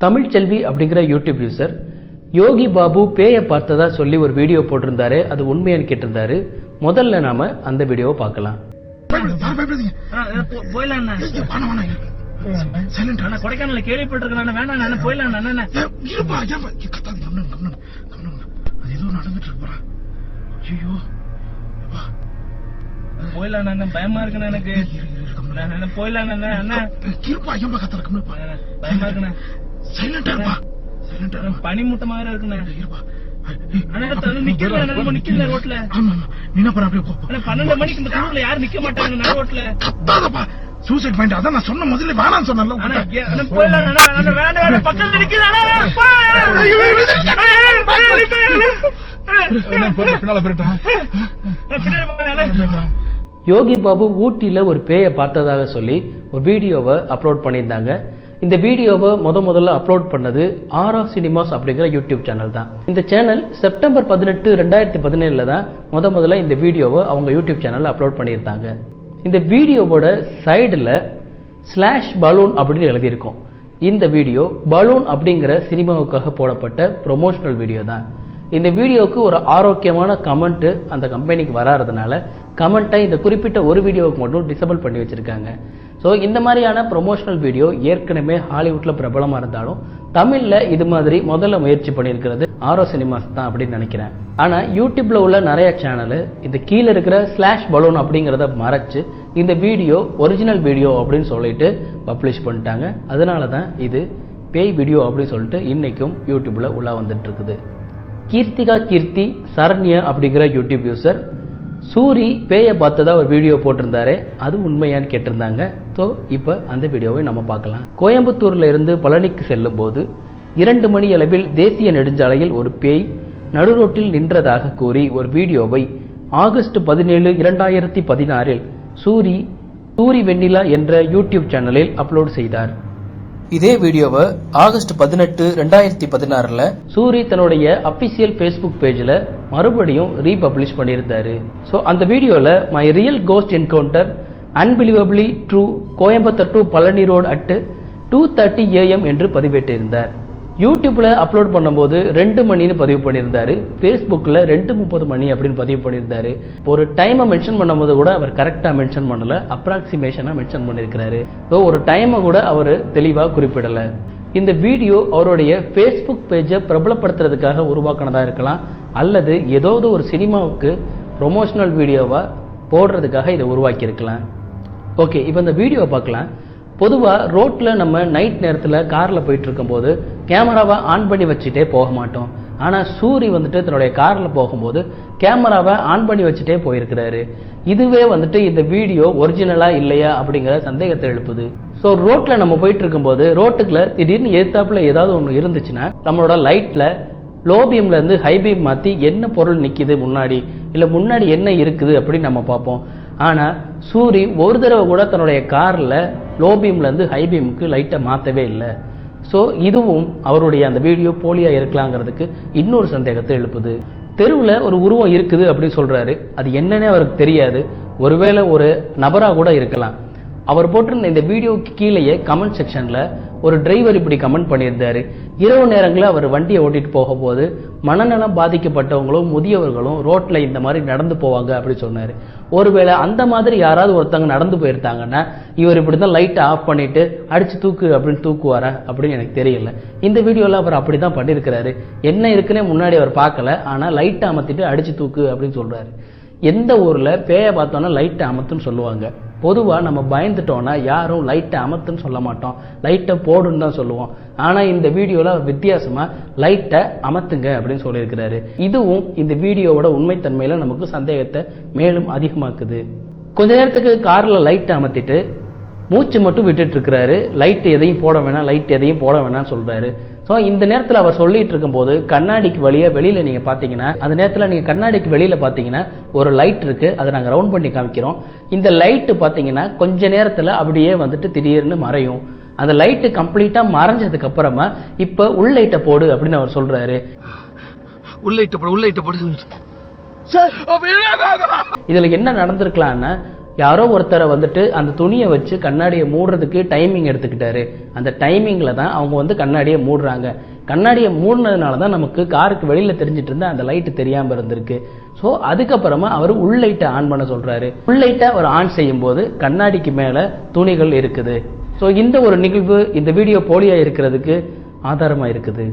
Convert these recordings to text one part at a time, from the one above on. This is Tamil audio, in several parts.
தமிழ்ச்செல்வி அப்படிங்கிற யூடியூப் யூசர் யோகி பாபு பேயை பார்த்ததா சொல்லி ஒரு வீடியோ போட்டிருந்தாரு அது உண்மையான்னு கேட்டிருந்தாரு முதல்ல நாம அந்த வீடியோவை பார்க்கலாம் கொடைக்கானல கேள்விப்பட்டிருக்கேன் வேணாம் அண்ணா போயிடலாம் ஏதோ நடந்துட்டு இருக்கு ஐயோ போயிடலாம் அண்ணா பயமா இருக்குண்ணா எனக்கு போயிடலாம் அண்ணா அண்ணா பயமா இருக்குண்ணா சைலண்டா இருப்பா மாதிரி இருக்குண்ணா இருப்பா பன்னெண்டு மணிக்கு இந்த யாரும் நிக்க மாட்டாங்க நடு ரோட்ல சூசைட் பாயிண்ட் அதான் நான் சொன்ன முதல்ல அண்ணா. யோகி பாபு ஊட்டியில ஒரு பேயை பார்த்ததாக சொல்லி ஒரு வீடியோவை அப்லோட் பண்ணியிருந்தாங்க இந்த வீடியோவை முத முதல்ல அப்லோட் பண்ணது ஆரா சினிமாஸ் அப்படிங்கிற யூடியூப் சேனல் தான். இந்த சேனல் செப்டம்பர் பதினெட்டு ரெண்டாயிரத்தி பதினேழில் தான் முத முதல்ல இந்த வீடியோவை அவங்க யூடியூப் சேனலில் அப்லோட் பண்ணியிருந்தாங்க. இந்த வீடியோவோட சைடில் ஸ்லாஷ் பலூன் அப்படின்னு எழுதியிருக்கோம். இந்த வீடியோ பலூன் அப்படிங்கிற சினிமாவுக்காக போடப்பட்ட ப்ரொமோஷனல் வீடியோ தான். இந்த வீடியோவுக்கு ஒரு ஆரோக்கியமான கமெண்ட்டு அந்த கம்பெனிக்கு வராததுனால கமெண்ட்டை இந்த குறிப்பிட்ட ஒரு வீடியோவுக்கு மட்டும் டிசபிள் பண்ணி வச்சுருக்காங்க. ஸோ இந்த மாதிரியான ப்ரொமோஷனல் வீடியோ ஏற்கனவே ஹாலிவுட்டில் பிரபலமாக இருந்தாலும் தமிழில் இது மாதிரி முதல்ல முயற்சி பண்ணியிருக்கிறது ஆரோ சினிமாஸ் தான் அப்படின்னு நினைக்கிறேன். ஆனால் யூடியூப்பில் உள்ள நிறைய சேனலு இந்த கீழே இருக்கிற ஸ்லாஷ் பலூன் அப்படிங்கிறத மறைச்சு இந்த வீடியோ ஒரிஜினல் வீடியோ அப்படின்னு சொல்லிட்டு பப்ளிஷ் பண்ணிட்டாங்க. அதனால தான் இது பேய் வீடியோ அப்படின்னு சொல்லிட்டு இன்றைக்கும் யூடியூப்பில் உலா வந்துட்டு இருக்குது. கீர்த்திகா கீர்த்தி சரண்யா அப்படிங்கிற யூடியூப் யூசர் சூரி பேயை பார்த்ததா ஒரு வீடியோ போட்டிருந்தாரு. அது உண்மையான்னு கேட்டிருந்தாங்க. ஸோ இப்போ அந்த வீடியோவை நம்ம பார்க்கலாம். கோயம்புத்தூர்ல இருந்து பழனிக்கு செல்லும் போது இரண்டு மணி அளவில் தேசிய நெடுஞ்சாலையில் ஒரு பேய் நடுரோட்டில் நின்றதாக கூறி ஒரு வீடியோவை ஆகஸ்ட் பதினேழு இரண்டாயிரத்தி பதினாறில் சூரி சூரி வெண்ணிலா என்ற யூடியூப் சேனலில் அப்லோட் செய்தார். இதே வீடியோவை ஆகஸ்ட் பதினெட்டு ரெண்டாயிரத்தி பதினாறுல சூரி தன்னுடைய அபிஷியல் ஃபேஸ்புக் பேஜில் மறுபடியும் ரீபப்ளிஷ் பண்ணியிருந்தாரு. ஸோ அந்த வீடியோவில் my real ghost encounter unbelievably true Coimbatore to Palani road at two thirty AM என்று பதிவிட்டிருந்தார் யூடியூப்பில் அப்லோட் பண்ணும்போது ரெண்டு மணின்னு பதிவு பண்ணியிருந்தாரு. ஃபேஸ்புக்கில் ரெண்டு முப்பது மணி அப்படின்னு பதிவு பண்ணியிருந்தாரு. ஒரு டைமை மென்ஷன் பண்ணும்போது கூட அவர் கரெக்டாக மென்ஷன் பண்ணல அப்ராக்சிமேஷனாக மென்ஷன் பண்ணியிருக்கிறாரு. ஸோ ஒரு டைமை கூட அவர் தெளிவாக குறிப்பிடலை. இந்த வீடியோ அவருடைய ஃபேஸ்புக் பேஜை பிரபலப்படுத்துறதுக்காக உருவாக்கினதாக இருக்கலாம் அல்லது ஏதாவது ஒரு சினிமாவுக்கு ப்ரொமோஷனல் வீடியோவாக போடுறதுக்காக இதை உருவாக்கியிருக்கலாம். ஓகே இப்போ இந்த வீடியோவை பார்க்கலாம். பொதுவாக ரோட்டில் நம்ம நைட் நேரத்தில் காரில் போயிட்டு இருக்கும்போது கேமராவை ஆன் பண்ணி வச்சுட்டே போக மாட்டோம். ஆனால் சூரி வந்துட்டு தன்னுடைய காரில் போகும்போது கேமராவை ஆன் பண்ணி வச்சுட்டே போயிருக்கிறாரு. இதுவே வந்துட்டு இந்த வீடியோ ஒரிஜினலா இல்லையா அப்படிங்கிற சந்தேகத்தை எழுப்புது. ஸோ ரோட்டில் நம்ம போயிட்டு இருக்கும்போது ரோட்டுக்குள்ள திடீர்னு எதிர்த்தாப்புல ஏதாவது ஒன்று இருந்துச்சுன்னா நம்மளோட லைட்டில் லோ பீம்ல இருந்து ஹை பீம் மாற்றி என்ன பொருள் நிற்கிது முன்னாடி இல்லை முன்னாடி என்ன இருக்குது அப்படின்னு நம்ம பார்ப்போம். ஆனால் சூரி ஒரு தடவை கூட தன்னுடைய காரில் லோ பீம்லேருந்து ஹை பீமுக்கு லைட்டை மாற்றவே இல்லை. ஸோ இதுவும் அவருடைய அந்த வீடியோ போலியாக இருக்கலாங்கிறதுக்கு இன்னொரு சந்தேகத்தை எழுப்புது. தெருவில் ஒரு உருவம் இருக்குது அப்படின்னு சொல்கிறாரு அது என்னன்னே அவருக்கு தெரியாது. ஒருவேளை ஒரு நபராக கூட இருக்கலாம். அவர் போட்டிருந்த இந்த வீடியோக்கு கீழேயே கமெண்ட் செக்ஷனில் ஒரு டிரைவர் இப்படி கமெண்ட் பண்ணியிருந்தாரு. இரவு நேரங்களில் அவர் வண்டியை ஓட்டிட்டு போகும்போது மனநலம் பாதிக்கப்பட்டவங்களும் முதியவர்களும் ரோட்டில் இந்த மாதிரி நடந்து போவாங்க அப்படின்னு சொன்னார். ஒருவேளை அந்த மாதிரி யாராவது ஒருத்தவங்க நடந்து போயிருந்தாங்கன்னா இவர் இப்படி தான் லைட்டை ஆஃப் பண்ணிட்டு அடிச்சு தூக்கு அப்படின்னு தூக்குவாரா அப்படின்னு எனக்கு தெரியல. இந்த வீடியோவில் அவர் அப்படி தான் பண்ணியிருக்கிறாரு. என்ன இருக்குன்னே முன்னாடி அவர் பார்க்கல. ஆனால் லைட்டை அமர்த்திட்டு அடிச்சு தூக்கு அப்படின்னு சொல்கிறாரு எந்த ஊரில் பேயை பார்த்தோன்னா லைட்டை அமர்த்துன்னு சொல்லுவாங்க. பொதுவாக நம்ம பயந்துட்டோன்னா யாரும் லைட்டை அமர்த்துன்னு சொல்ல மாட்டோம். லைட்டை போடுன்னு தான் சொல்லுவோம். ஆனால் இந்த வீடியோவில் வித்தியாசமாக லைட்டை அமர்த்துங்க அப்படின்னு சொல்லியிருக்கிறாரு. இதுவும் இந்த வீடியோவோட உண்மைத்தன்மையில் நமக்கு சந்தேகத்தை மேலும் அதிகமாக்குது. கொஞ்ச நேரத்துக்கு காரில் லைட்டை அமர்த்திட்டு மூச்சு மட்டும் விட்டுட்டு இருக்கிறாரு. லைட் எதையும் போட வேணாம் லைட் எதையும் போட வேணாம்னு சொல்றாரு. ஸோ இந்த நேரத்தில் அவர் சொல்லிட்டு இருக்கும்போது கண்ணாடிக்கு வழியா வெளியில நீங்க பாத்தீங்கன்னா அந்த நேரத்தில் நீங்க கண்ணாடிக்கு வெளியில பாத்தீங்கன்னா ஒரு லைட் இருக்கு. அதை நாங்கள் ரவுண்ட் பண்ணி காமிக்கிறோம். இந்த லைட்டு பாத்தீங்கன்னா கொஞ்ச நேரத்தில் அப்படியே வந்துட்டு திடீர்னு மறையும். அந்த லைட்டு கம்ப்ளீட்டா மறைஞ்சதுக்கு அப்புறமா இப்ப உள் லைட்டை போடு அப்படின்னு அவர் சொல்றாரு. உள்ள இட்ட போடு உள்ள இட்ட போடு. சார் இதுல என்ன நடந்திருக்கலாம்னா யாரோ ஒருத்தரை வந்துட்டு அந்த துணியை வச்சு கண்ணாடியை மூடுறதுக்கு டைமிங் எடுத்துக்கிட்டாரு. அந்த டைமிங்கில் தான் அவங்க வந்து கண்ணாடியை மூடுறாங்க. கண்ணாடியை மூடினதுனால தான் நமக்கு காருக்கு வெளியில் தெரிஞ்சிட்டு இருந்த அந்த லைட்டு தெரியாமல் இருந்திருக்கு. ஸோ அதுக்கப்புறமா அவர் உள் லைட்டை ஆன் பண்ண சொல்கிறாரு உள் லைட்டை அவர் ஆன் செய்யும் போது கண்ணாடிக்கு மேலே துணிகள் இருக்குது. ஸோ இந்த ஒரு நிகழ்வு இந்த வீடியோ போலியாக இருக்கிறதுக்கு ஆதாரமாக இருக்குது.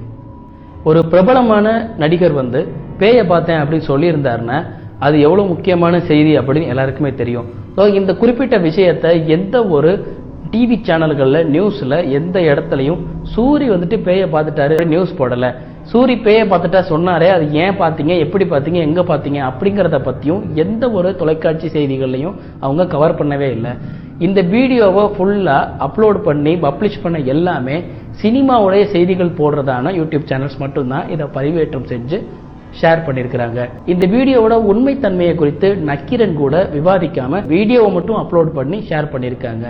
ஒரு பிரபலமான நடிகர் வந்து பேயை பார்த்தேன் அப்படின்னு சொல்லியிருந்தாருன்னா அது எவ்வளோ முக்கியமான செய்தி அப்படின்னு எல்லாருக்குமே தெரியும். ஸோ இந்த குறிப்பிட்ட விஷயத்தை எந்த ஒரு டிவி சேனல்களில் நியூஸில் எந்த இடத்துலையும் சூரி வந்துட்டு பேயை பார்த்துட்டாரு நியூஸ் போடலை. சூரி பேயை பார்த்துட்டா சொன்னாரே அது ஏன் பார்த்தீங்க? எப்படி பார்த்தீங்க? எங்கே பார்த்தீங்க? அப்படிங்கிறத பற்றியும் எந்த ஒரு தொலைக்காட்சி செய்திகள்லையும் அவங்க கவர் பண்ணவே இல்லை. இந்த வீடியோவை ஃபுல்லாக அப்லோட் பண்ணி பப்ளிஷ் பண்ண எல்லாமே சினிமாவுடைய செய்திகள் போடுறதான யூடியூப் சேனல்ஸ் மட்டும்தான் இதை பதிவேற்றம் செஞ்சு ஷேர் பண்ணியிருக்கிறாங்க இந்த வீடியோவோட உண்மைத்தன்மையை குறித்து நக்கீரன் கூட விவாதிக்காம வீடியோவை மட்டும் அப்லோட் பண்ணி ஷேர் பண்ணியிருக்காங்க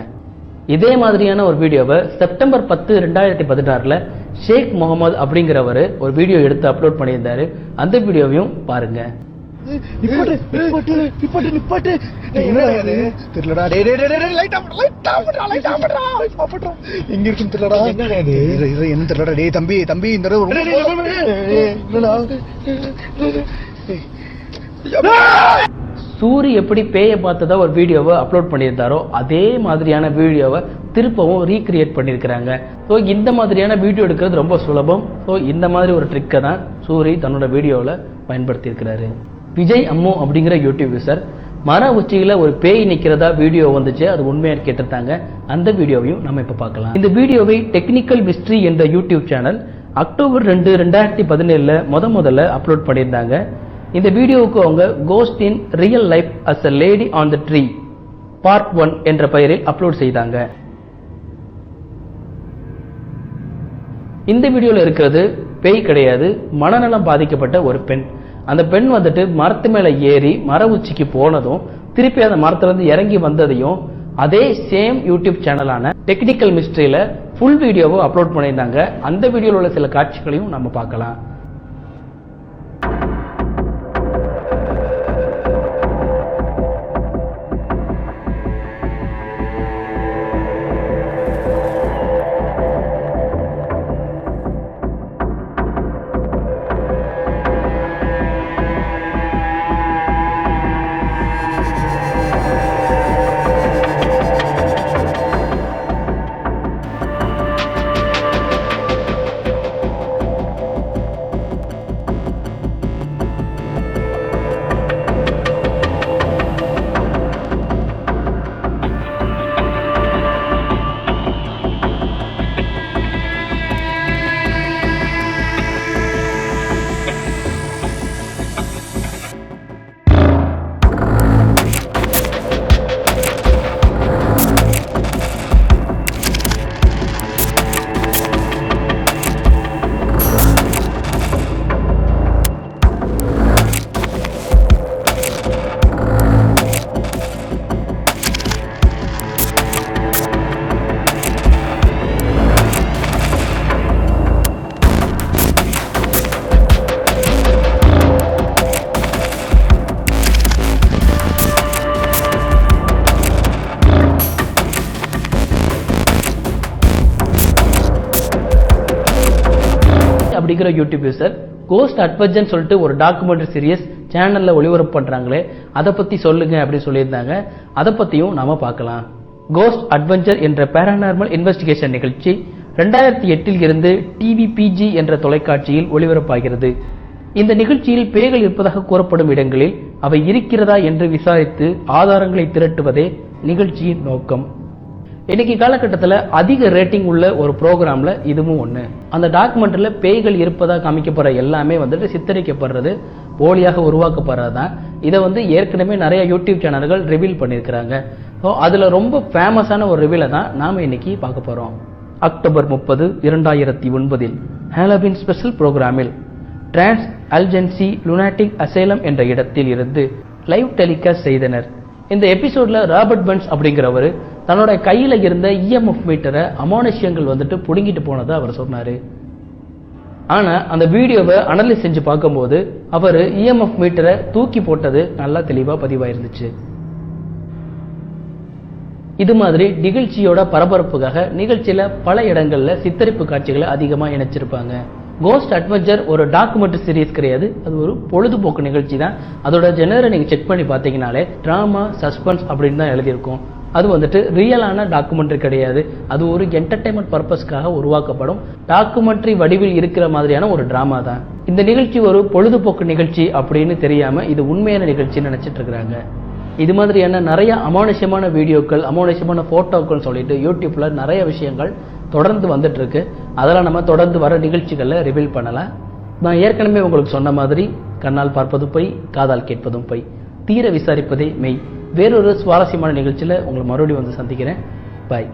இதே மாதிரியான ஒரு வீடியோவை செப்டம்பர் பத்து ரெண்டாயிரத்தி பதினாறுல ஷேக் முகமது அப்படிங்கிறவர் ஒரு வீடியோ எடுத்து அப்லோட் பண்ணியிருந்தாரு. அந்த வீடியோவையும் பாருங்க. தம்பி தம்பி இந்த. சூரி எப்படி பேயை பார்த்ததா ஒரு வீடியோவை அப்லோட் பண்ணியிருந்தாரோ அதே மாதிரியான வீடியோவை திருப்பவும் ரீக்ரியேட் பண்ணியிருக்கிறாங்க ஸோ இந்த மாதிரியான வீடியோ எடுக்கிறது ரொம்ப சுலபம் ஸோ இந்த மாதிரி ஒரு ட்ரிக்கை தான் சூரி தன்னோட வீடியோவில் பயன்படுத்தியிருக்கிறாரு விஜய் அம்மு அப்படிங்கிற யூடியூப் யூசர் மர உச்சியில் ஒரு பேய் நிற்கிறதா வீடியோ வந்துச்சு அது உண்மையாக கேட்டிருந்தாங்க. அந்த வீடியோவையும் நம்ம இப்போ பார்க்கலாம். இந்த வீடியோவை டெக்னிக்கல் மிஸ்ட்ரி என்ற யூடியூப் சேனல் அக்டோபர் ரெண்டு ரெண்டாயிரத்தி பதினேழில் முத முதல்ல அப்லோட் பண்ணியிருந்தாங்க. இந்த வீடியோவுக்கு அவங்க ghost in real life as a lady on the tree part one என்ற பெயரில் அப்லோட் செய்தாங்க. இந்த வீடியோவில் இருக்கிறது பேய் கிடையாது மனநலம் பாதிக்கப்பட்ட ஒரு பெண். அந்த பெண் வந்துட்டு மரத்து மேல ஏறி மர உச்சிக்கு போனதும் திருப்பி அந்த மரத்துல இருந்து இறங்கி வந்ததையும் அதே சேம் யூடியூப் சேனலான டெக்னிக்கல் மிஸ்ட்ரியில் ஃபுல் வீடியோவை அப்லோட் பண்ணியிருந்தாங்க. அந்த வீடியோவில் உள்ள சில காட்சிகளையும் நம்ம பார்க்கலாம். அப்படிங்கிற யூடியூப் யூசர் கோஸ்ட் அட்வர்ஜன் சொல்லிட்டு ஒரு டாக்குமெண்ட்ரி சீரியஸ் சேனலில் ஒளிபரப்பு பண்ணுறாங்களே அதை பற்றி சொல்லுங்க அப்படின்னு சொல்லியிருந்தாங்க. அதை பற்றியும் நாம் பார்க்கலாம். கோஸ்ட் அட்வென்ச்சர் என்ற பேரானார்மல் இன்வெஸ்டிகேஷன் நிகழ்ச்சி ரெண்டாயிரத்தி எட்டில் இருந்து டிவி பிஜி என்ற தொலைக்காட்சியில் ஒளிபரப்பாகிறது. இந்த நிகழ்ச்சியில் பேய்கள் இருப்பதாக கூறப்படும் இடங்களில் அவை இருக்கிறதா என்று விசாரித்து ஆதாரங்களை திரட்டுவதே நிகழ்ச்சியின் நோக்கம். இன்னைக்கு காலகட்டத்தில் அதிக ரேட்டிங் உள்ள ஒரு ப்ரோக்ராம்ல இதுவும் ஒன்று அந்த டாக்குமெண்ட்டில் பேய்கள் இருப்பதாக காமிக்கப்படுற எல்லாமே வந்துட்டு சித்தரிக்கப்படுறது போலியாக உருவாக்கப்படுறது தான் இதை வந்து ஏற்கனவே நிறைய யூடியூப் சேனல்கள் ரிவீல் பண்ணியிருக்கிறாங்க. ஸோ அதில் ரொம்ப ஃபேமஸான ஒரு ரிவீலை தான் நாம் இன்னைக்கு பார்க்க போகிறோம் அக்டோபர் முப்பது இரண்டாயிரத்தி ஒன்பதில் ஹேலபின் ஸ்பெஷல் ப்ரோக்ராமில் டிரான்ஸ் அல்ஜென்சி லுனாட்டிக் அசைலம் என்ற இடத்தில் இருந்து லைவ் டெலிகாஸ்ட் செய்தனர். இந்த எபிசோடில் ராபர்ட் பன்ஸ் அப்படிங்கிறவர் தன்னோட கையில் இருந்த இஎம்எஃப் மீட்டரை அமானுஷ்யங்கள் வந்துட்டு பிடுங்கிட்டு போனதை அவர் சொன்னார். ஆனால் அந்த வீடியோவை அனலைஸ் செஞ்சு பார்க்கும்போது அவர் இஎம்எஃப் மீட்டரை தூக்கி போட்டது நல்லா தெளிவாக பதிவாயிருந்துச்சு. இது மாதிரி நிகழ்ச்சியோட பரபரப்புக்காக நிகழ்ச்சியில் பல இடங்களில் சித்தரிப்பு காட்சிகளை அதிகமாக இணைச்சிருப்பாங்க. கோஸ்ட் அட்வென்ச்சர் ஒரு டாக்குமெண்ட்ரி சீரீஸ் கிடையாது. அது ஒரு பொழுதுபோக்கு நிகழ்ச்சி தான் அதோட ஜெனரை நீங்கள் செக் பண்ணி பார்த்தீங்கனாலே ட்ராமா சஸ்பென்ஸ் அப்படின்னு தான் எழுதியிருக்கும். அது வந்துட்டு ரியலான டாக்குமெண்ட்ரி கிடையாது. அது ஒரு என்டர்டைன்மெண்ட் பர்பஸ்க்காக உருவாக்கப்படும். டாக்குமெண்ட்ரி வடிவில் இருக்கிற மாதிரியான ஒரு ட்ராமா தான். இந்த நிகழ்ச்சி ஒரு பொழுதுபோக்கு நிகழ்ச்சி அப்படின்னு தெரியாமல் இது உண்மையான நிகழ்ச்சின்னு நினச்சிட்டு இருக்கிறாங்க. இது மாதிரியான நிறைய அமானுஷ்யமான வீடியோக்கள் அமானுஷ்யமான ஃபோட்டோக்கள் சொல்லிட்டு யூடியூப்பில் நிறைய விஷயங்கள் தொடர்ந்து வந்துட்டுருக்கு அதெல்லாம் நம்ம தொடர்ந்து வர நிகழ்ச்சிகளில் ரிவீல் பண்ணலாம். நான் ஏற்கனவே உங்களுக்கு சொன்ன மாதிரி கண்ணால் பார்ப்பதும் பொய் காதால் கேட்பதும் பொய். தீர விசாரிப்பதே மெய். வேறொரு சுவாரஸ்யமான நிகழ்ச்சியில் உங்களை மறுபடியும் வந்து சந்திக்கிறேன். பாய்